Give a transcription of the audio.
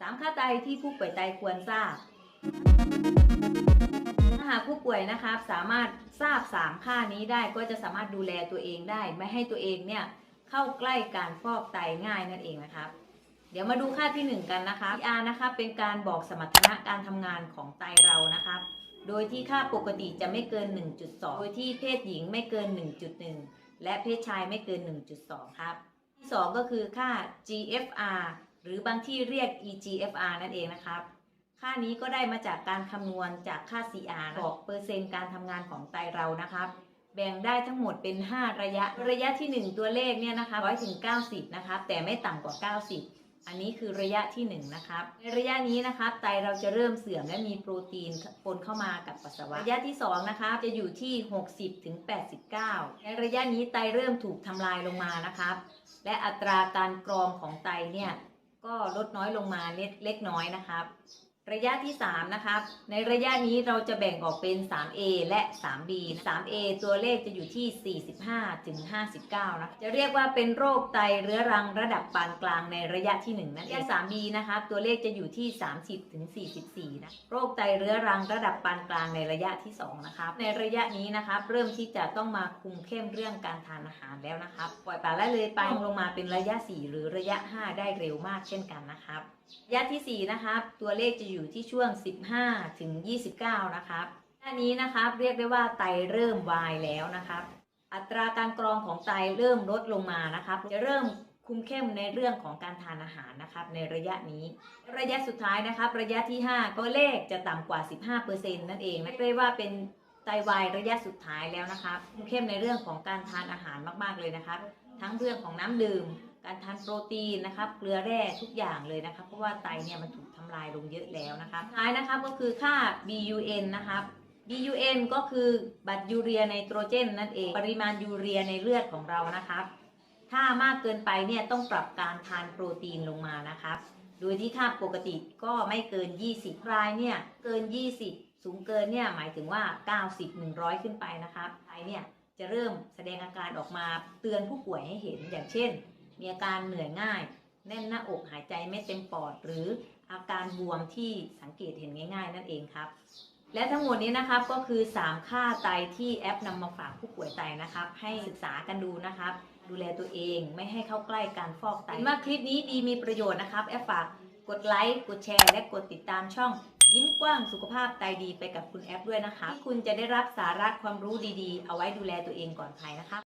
สามค่าไตที่ผู้ป่วยไตควรทราบ ถ้าหากผู้ป่วยนะครับสามารถทราบ3ค่านี้ได้ก็จะสามารถดูแลตัวเองได้ ไม่ให้ตัวเองเนี่ยเข้าใกล้การฟอกไตง่ายนั่นเองนะครับ เดี๋ยวมาดูค่าที่ 1 กันนะคะ PR นะครับเป็นการบอกสมรรถนะการทำงานของไตเรานะครับ โดยที่ค่าปกติจะไม่เกิน 1.2 โดยที่เพศหญิงไม่เกิน 1.1 และเพศชายไม่เกิน 1.2 ครับ ที่ 2 ก็คือค่า GFR หรือบางที่เรียก EGFR นั่นเองนะครับ ค่านี้ก็ได้มาจากการคำนวณจากค่า CR บอกเปอร์เซ็นต์การทำงานของไตเรานะครับ แบ่งได้ทั้งหมดเป็น 5 ระยะ ระยะทีหนึ่1 ตัวเลขเนี่ยนะคะ100ถึง90 นะครับ แต่ไม่ต่ำกว่า 90 อันนี้คือระยะที่ 1 นะครับ ในระยะนี้นะครับ ไตเราจะเริ่มเสื่อมและมีโปรตีนปนเข้ามากับปัสสาวะ ระยะที่2นะคะจะอยู่ที่ 60ถึง89 ในระยะนี้ไตเริ่มถูกทำลายลงมานะครับ และอัตราการกรองของไตเนี่ย ก็ลดน้อยลงมาเล็กเล็กน้อยนะครับ ระยะที่ 3 นะครับ ในระยะนี้เราจะแบ่งออกเป็น 3A และ 3B 3A ตัวเลขจะอยู่ที่ 45 ถึง 59 นะ จะเรียกว่าเป็นโรคไตเรื้อรังระดับปานกลางในระยะที่1นั่นเอง 3B นะครับ ตัวเลขจะอยู่ที่ 30 ถึง 44 นะ โรคไตเรื้อรังระดับปานกลางในระยะที่ 2 นะครับ ในระยะนี้นะครับ เริ่มที่จะต้องมาคุมเข้มเรื่องการทานอาหารแล้วนะครับ ปล่อยปละละเลยไปลงมาเป็นระยะ 4 หรือระยะ 5 ได้เร็วมากเช่นกันนะครับ ระยะที่ 4 นะครับ ตัวเลขจะอยู่ยู่ที่ช่วง 15 ถึง 29 นะครับอันนี้นะครับเรียกได้ว่าไตเริ่มวายแล้วนะครับ อัตราการกรองของไตเริ่มลดลงมานะครับ จะเริ่มคุมเข้มในเรื่องของการทานอาหารนะครับ ในระยะนี้ ระยะสุดท้ายนะครับ ระยะที่5ตัวเลขจะต่ำกว่า 15%นั่นเองเรียกได้ว่าเป็นไตวายระยะสุดท้ายแล้วนะครับคุมเข้มในเรื่องของการทานอาหารมากๆเลยนะครับ ทั้งเรื่องของน้ำดื่ม การทานโปรตีนนะครับ เกลือแร่ทุกอย่างเลยนะครับ เพราะว่าไตเนี่ยมันถูก ลายลงเยอะแล้วนะครับท้ายนะครับก็คือค่า BUN นะครับ BUN ก็คือบัตรยูเรียไนโตรเจนนั่นเอง ปริมาณยูเรียในเลือดของเรานะครับถ้ามากเกินไปเนี่ยต้องปรับการทานโปรตีนลงมานะครับโดยที่ค่าปกติก็ไม่เกิน 20 รายเนี่ยเกิน 20 สูงเกินเนี่ยหมายถึงว่า 90 100 ขึ้นไปนะครับไตเนี่ยจะเริ่มแสดงอาการออกมาเตือนผู้ป่วยให้เห็นอย่างเช่น มีอาการเหนื่อยง่าย แน่นหน้าอกหายใจไม่เต็มปอด หรืออาการบวมที่สังเกตเห็นง่ายๆ นั่นเองครับ และทั้งหมดนี้นะครับก็คือ 3 ค่าไตที่แอปนำมาฝากผู้ป่วยไตนะครับ ให้ศึกษากันดูนะครับ ดูแลตัวเองไม่ให้เข้าใกล้การฟอกไตเห็นว่าคลิปนี้ดีมีประโยชน์นะครับ แอปฝากกดไลค์กดแชร์และกดติดตามช่องยิ้มกว้างสุขภาพไตดีไปกับคุณแอปด้วยนะคะ คุณจะได้รับสาระความรู้ดีๆ เอาไว้ดูแลตัวเองก่อนใครนะครับ